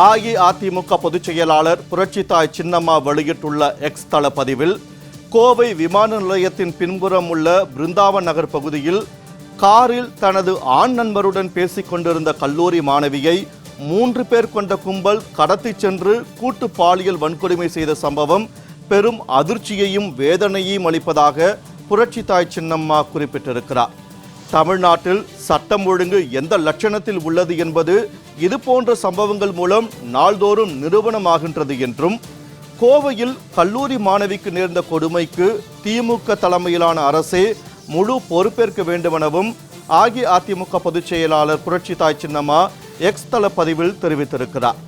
அஇஅதிமுக பொதுச் செயலாளர் புரட்சித்தாய் சின்னம்மா வெளியிட்டுள்ள எக்ஸ் தள பதிவில் கோவை விமான நிலையத்தின் பின்புறம் உள்ள பிருந்தாவன் நகர் பகுதியில் காரில் தனது ஆண் நண்பருடன் பேசிக் கொண்டிருந்த கல்லூரி மாணவியை மூன்று பேர் கொண்ட கும்பல் கடத்திச் சென்று கூட்டு பாலியல் வன்கொடுமை செய்த சம்பவம் பெரும் அதிர்ச்சியையும் வேதனையையும் அளிப்பதாக புரட்சித்தாய் சின்னம்மா குறிப்பிட்டிருக்கிறார். தமிழ்நாட்டில் சட்டம் ஒழுங்கு எந்த லட்சணத்தில் உள்ளது என்பது இது போன்ற சம்பவங்கள் மூலம் நாள்தோறும் நிரூபணமாகின்றது என்றும் கோவையில் கல்லூரி மாணவிக்கு நேர்ந்த கொடுமைக்கு திமுக தலைமையிலான அரசே முழு பொறுப்பேற்க வேண்டுமெனவும் அஇஅதிமுக பொதுச் செயலாளர் புரட்சித்தாய் சின்னம்மா எக்ஸ் தள பதிவில் தெரிவித்திருக்கிறார்.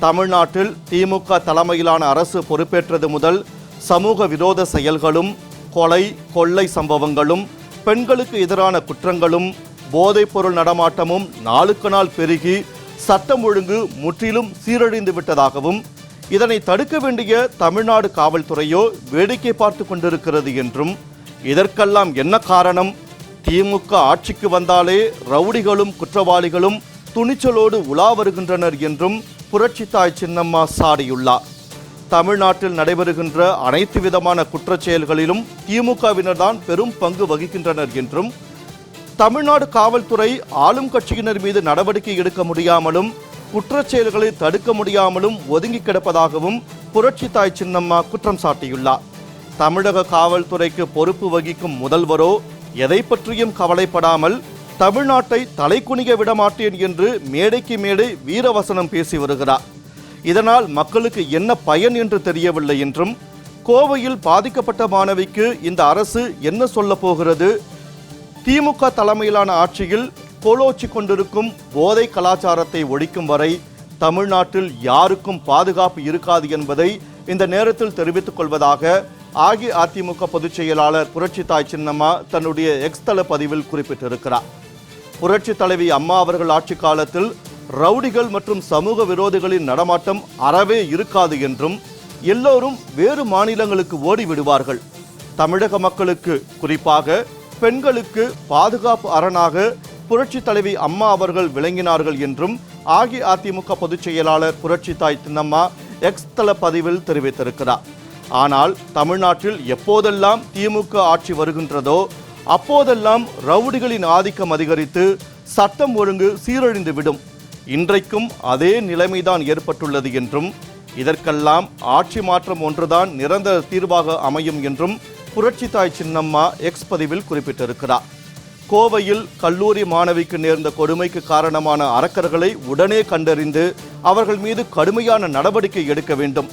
தமிழ்நாட்டில் திமுக தலைமையிலான அரசு பொறுப்பேற்றது முதல் சமூக விரோத செயல்களும் கொலை கொள்ளை சம்பவங்களும் பெண்களுக்கு எதிரான குற்றங்களும் போதைப்பொருள் நடமாட்டமும் நாளுக்கு நாள் பெருகி சட்டம் ஒழுங்கு முற்றிலும் சீரழிந்து விட்டதாகவும் இதனை தடுக்க வேண்டிய தமிழ்நாடு காவல்துறையோ வேடிக்கை பார்த்து கொண்டிருக்கிறது என்றும் இதற்கெல்லாம் என்ன காரணம்? திமுக ஆட்சிக்கு வந்தாலே ரவுடிகளும் குற்றவாளிகளும் துணிச்சலோடு உலா வருகின்றனர் என்றும் புரட்சித்தாய் சின்னம்மா சாடியுள்ளார். தமிழ்நாட்டில் நடைபெறுகின்ற அனைத்து விதமான குற்றச்செயல்களிலும் திமுகவினர்தான் திமுகவினர் தான் பெரும் பங்கு வகிக்கின்றனர் என்றும் தமிழ்நாடு காவல்துறை ஆளும் கட்சியினர் மீது நடவடிக்கை எடுக்க முடியாமலும் குற்றச்செயல்களை தடுக்க முடியாமலும் ஒதுங்கி கிடப்பதாகவும் புரட்சி தாய் சின்னம்மா குற்றம் சாட்டியுள்ளார். தமிழக காவல்துறைக்கு பொறுப்பு வகிக்கும் முதல்வரோ எதை பற்றியும் கவலைப்படாமல் தமிழ்நாட்டை தலைக்குனிய விடமாட்டேன் என்று மேடைக்கு மேடை வீரவசனம் பேசி வருகிறார். இதனால் மக்களுக்கு என்ன பயன் என்று தெரியவில்லை என்றும் கோவையில் பாதிக்கப்பட்ட மாணவிக்கு இந்த அரசு என்ன சொல்லப் போகிறது திமுக தலைமையிலான ஆட்சியில் கோலோச்சி கொண்டிருக்கும் போதை கலாச்சாரத்தை ஒழிக்கும் வரை தமிழ்நாட்டில் யாருக்கும் பாதுகாப்பு இருக்காது என்பதை இந்த நேரத்தில் தெரிவித்துக் கொள்வதாக அஇஅதிமுக பொதுச் செயலாளர் புரட்சித்தாய் சின்னம்மா தன்னுடைய எக்ஸ்தல பதிவில் குறிப்பிட்டிருக்கிறார். புரட்சி தலைவி அம்மா அவர்கள் ஆட்சி காலத்தில் ரவுடிகள் மற்றும் சமூக விரோதிகளின் நடமாட்டம் அறவே இருக்காது என்றும் எல்லோரும் வேறு மாநிலங்களுக்கு ஓடி விடுவார்கள் தமிழக மக்களுக்கு குறிப்பாக பெண்களுக்கு பாதுகாப்பு அரணாக புரட்சி தலைவி அம்மா அவர்கள் விளங்கினார்கள் என்றும் அஇஅதிமுக பொதுச் செயலாளர் புரட்சித்தாய் தின்னம்மா எக்ஸ் தள பதிவில் தெரிவித்திருக்கிறார். ஆனால் தமிழ்நாட்டில் எப்போதெல்லாம் திமுக ஆட்சி வருகின்றதோ அப்போதெல்லாம் ரவுடிகளின் ஆதிக்கம் அதிகரித்து சட்டம் ஒழுங்கு சீரழிந்து விடும் இன்றைக்கும் அதே நிலைமைதான் ஏற்பட்டுள்ளது என்றும் இதற்கெல்லாம் ஆட்சி மாற்றம் ஒன்றுதான் நிரந்தர தீர்வாக அமையும் என்றும் புரட்சி தாய் சின்னம்மா எக்ஸ் பதிவில் குறிப்பிட்டிருக்கிறார். கோவையில் கல்லூரி மாணவிக்கு நேர்ந்த கொடுமைக்கு காரணமான அரக்கர்களை உடனே கண்டறிந்து அவர்கள் மீது கடுமையான நடவடிக்கை எடுக்க வேண்டும்.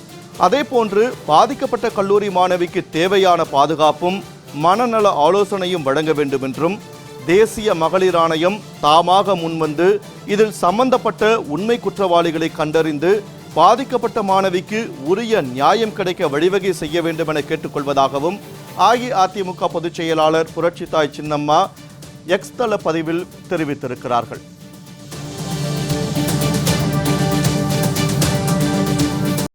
அதேபோன்று பாதிக்கப்பட்ட கல்லூரி மாணவிக்கு தேவையான பாதுகாப்பும் மனநல ஆலோசனையும் வழங்க வேண்டும் என்றும் தேசிய மகளிர் ஆணையம் தாமாக முன்வந்து இதில் சம்பந்தப்பட்ட உண்மை குற்றவாளிகளை கண்டறிந்து பாதிக்கப்பட்ட மாணவிக்கு உரிய நியாயம் கிடைக்க வழிவகை செய்ய வேண்டும் என கேட்டுக்கொள்வதாகவும் அஇஅதிமுக பொதுச் செயலாளர் புரட்சித்தாய் சின்னம்மா எக்ஸ் தள பதிவில் தெரிவித்திருக்கிறார்கள்.